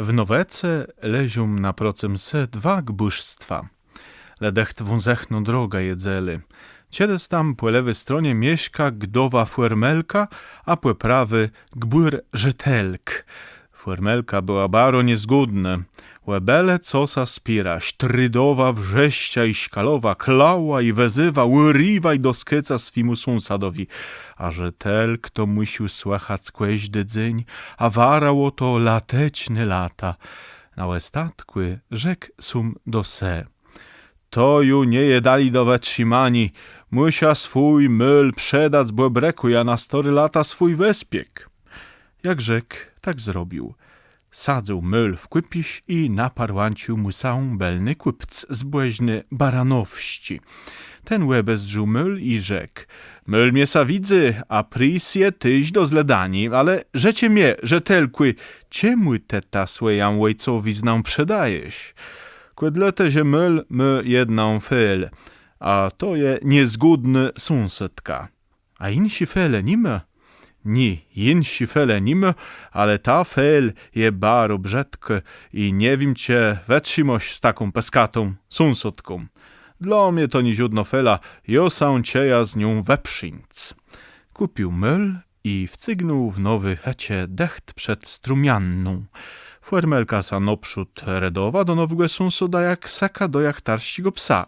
W Nowece lezium na procem se dwa gbyszstwa. Ledecht wązechną droga jedzeli. Cieles tam po lewej stronie mieszka gdowa fuermelka, a po prawy gbur żytelk. Fuermelka była baro niezgodna. Łebele cosa spira, sztrydowa, wrześcia i szkalowa, klała i wezywa, łyriwa i doskyca swimu sąsadowi. A żytelk to musił słychać kłeźdy dzyń, a warało to lateczne lata. Na łestatkły rzek sum do se. To ju nie jedali do wetrzymani. Musia swój myl przedać błebreku, ja na story lata swój wespiek. Jak rzekł, tak zrobił. Sadzał myl w kłypiś i na parłanciu musał belny kłypc z błeźny baranowści. Ten łebezrzył myl i rzekł. Myl mnie widzy, a prisje tyś do zledani, ale rzecie mnie, że telkły, czemu te ta swojam łejcowi znam przedajesz? Kłedlete, że myl my jedną fel, a to je niezgódny sąsiedka. A insi fele nime? Ni, insi fele nime, ale ta fel je baro brzedke i nie wiem cię wetrzymoś z taką peskatą sąsiedką. Dla mnie to nie ziudno fela, jo sam cię ja z nią wepszyńc. Kupił myl i wcygnął w nowy hecie decht przed strumianną. Fuermelka sa noprzód redowa do nowego sąsoda jak saka do jachtarściego psa.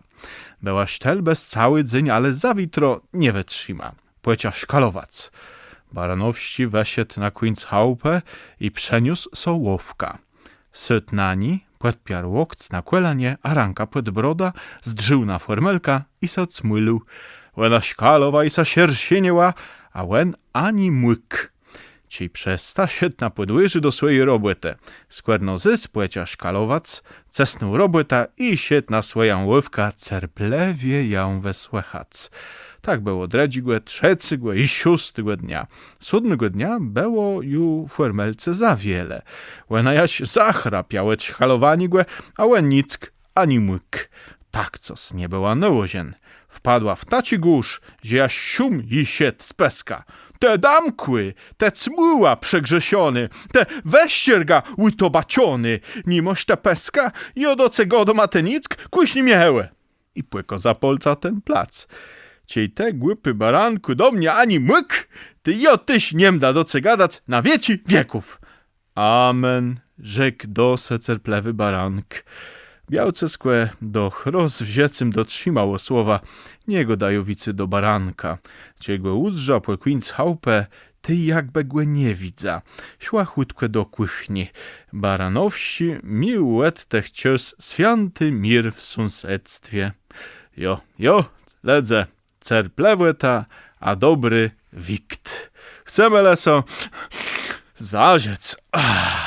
Była śtel bez cały dzień, ale za witro nie wytrzyma. Płecia szkalowac. Baranowści wesiet na chałupę i przeniósł sołowka. Syt nani, płetpiar łokc na kłelanie, a ranka płet broda, zdrzył na formelka i sa cmylił. Łena szkalowa i sa siersieniła, a łen ani młyk. Ci przesta siedna podłyży do swojej roboty. Skwerno zys płecia szkalowac, cesnął robota i siedna swoją ływka cerplewie ją wesłechac. Tak było dredzigłe, trzecygłe i sióstygłe dnia. Siódmego dnia było ju fuermelce za wiele. Łena jaś zachrapiałe czhalowanigłe, a łen nick ani myk. Tak cos nie była nełozien. Wpadła w taci górz, gdzie jaś sium i sied z peska. Te damkły, te cmuła przegrzesiony, te weścierga łytobaciony, nimoś te peska i odoce do matenick kuśni miałe. I płyko zapolca ten plac. Ciej te głupy baranku do mnie ani myk, ty jo tyś niem da docegadać na wieci wieków. Amen, rzekł do secerplewy barank. Białce skłe do chroz wziecym dotrzymało słowa, niego dajowicy do baranka. Ciego uzrza płekwińc chałupę, ty jakby głę nie widza. Szła chłódkę do kuchni. Baranowsi miłet tech cios święty mir w sąsiedztwie. Jo, jo, ledze, cerplewe ta, a dobry wikt. Chcemy leso zaziec. Ah.